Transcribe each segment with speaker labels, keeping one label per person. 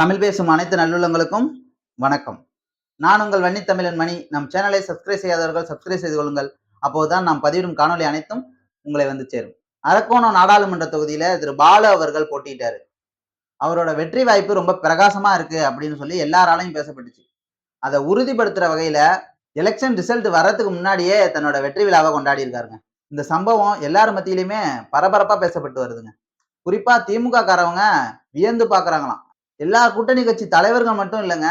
Speaker 1: தமிழ் பேசும் அனைத்து நல்லுள்ளங்களுக்கும் வணக்கம். நான் உங்கள் வன்னி தமிழன் மணி. நம் சேனலை சப்ஸ்கிரைப் செய்யாதவர்கள் சப்ஸ்கிரைப் செய்து கொள்ளுங்கள். அப்போதுதான் நாம் பதிவிடும் காணொளி அனைத்தும் உங்களை வந்து சேரும். அரக்கோணம் நாடாளுமன்ற தொகுதியில திரு பாலு அவர்கள் போட்டிட்டாரு அவரோட வெற்றி வாய்ப்பு ரொம்ப பிரகாசமா இருக்கு அப்படின்னு சொல்லி எல்லாராலையும் பேசப்பட்டுச்சு. அதை உறுதிப்படுத்துற வகையில எலெக்ஷன் ரிசல்ட் வர்றதுக்கு முன்னாடியே தன்னோட வெற்றி விழாவை கொண்டாடி இருக்காருங்க. இந்த சம்பவம் எல்லார் மத்தியிலுமே பரபரப்பா பேசப்பட்டு வருதுங்க. குறிப்பா திமுக காரவங்க வியந்து பாக்குறாங்களாம். எல்லா கூட்டணி கட்சி தலைவர்கள் மட்டும் இல்லைங்க.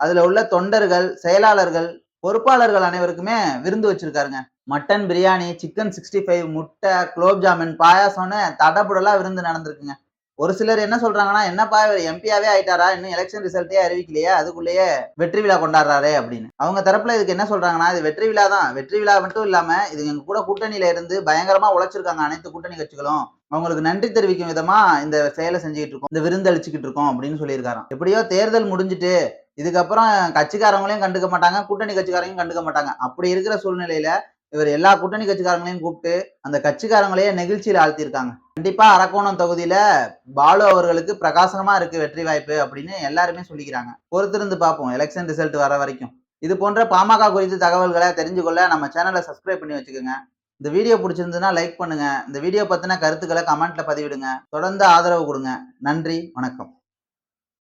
Speaker 1: அதுல உள்ள தொண்டர்கள் செயலாளர்கள் பொறுப்பாளர்கள் அனைவருக்குமே விருந்து வச்சிருக்காருங்க. Mutton biryani chicken sixty five முட்டை குலோப் ஜாமுன் பாயாசம்னு தடபுடலா விருந்து நடந்திருக்குங்க. ஒரு சிலர் என்ன சொல்றாங்கன்னா என்னப்பா இவர் எம்பியாவே ஆயிட்டாரா? இன்னும் எலெக்ஷன் ரிசல்ட்டே அறிவிக்கலையே அதுக்குள்ளேயே வெற்றி விழா கொண்டாடுறாரே அப்படின்னு. அவங்க தரப்புல இதுக்கு என்ன சொல்றாங்கன்னா இது வெற்றி விழா தான். வெற்றி விழா மட்டும் இல்லாம இது எங்க கூட கூட்டணியில இருந்து பயங்கரமா உழைச்சிருக்காங்க அனைத்து கூட்டணி கட்சிகளும். அவங்களுக்கு நன்றி தெரிவிக்கும் விதமா இந்த செயலை செஞ்சுக்கிட்டு இருக்கோம் இந்த விருந்தளிச்சுக்கிட்டு இருக்கோம் அப்படின்னு சொல்லியிருக்காராம். எப்படியோ தேர்தல் முடிஞ்சிட்டு இதுக்கப்புறம் கட்சிக்காரங்களையும் கண்டுக்க மாட்டாங்க கூட்டணி கட்சிக்காரங்களையும் கண்டுக்க மாட்டாங்க. அப்படி இருக்கிற சூழ்நிலையில இவர் எல்லா கூட்டணி கட்சிக்காரங்களையும் கூப்பிட்டு அந்த கட்சிக்காரங்களையே நெகிழ்ச்சியில் ஆழ்த்தியிருக்காங்க. கண்டிப்பா அரக்கோணம் தொகுதியில பாலு அவர்களுக்கு பிரகாசமா இருக்கு வெற்றி வாய்ப்பு அப்படின்னு எல்லாருமே சொல்லிக்கிறாங்க. பொறுத்திருந்து பார்ப்போம் எலெக்ஷன் ரிசல்ட் வர வரைக்கும். இது போன்ற பாமக குறித்து தகவல்களை தெரிஞ்சு கொள்ள நம்ம சேனலை சப்ஸ்கிரைப் பண்ணி வச்சுக்கோங்க. இந்த வீடியோ பிடிச்சிருந்ததுன்னா லைக் பண்ணுங்க. இந்த வீடியோ பத்தின கருத்துக்களை கமெண்ட்ல பதிவிடுங்க. தொடர்ந்து ஆதரவு கொடுங்க. நன்றி. வணக்கம்.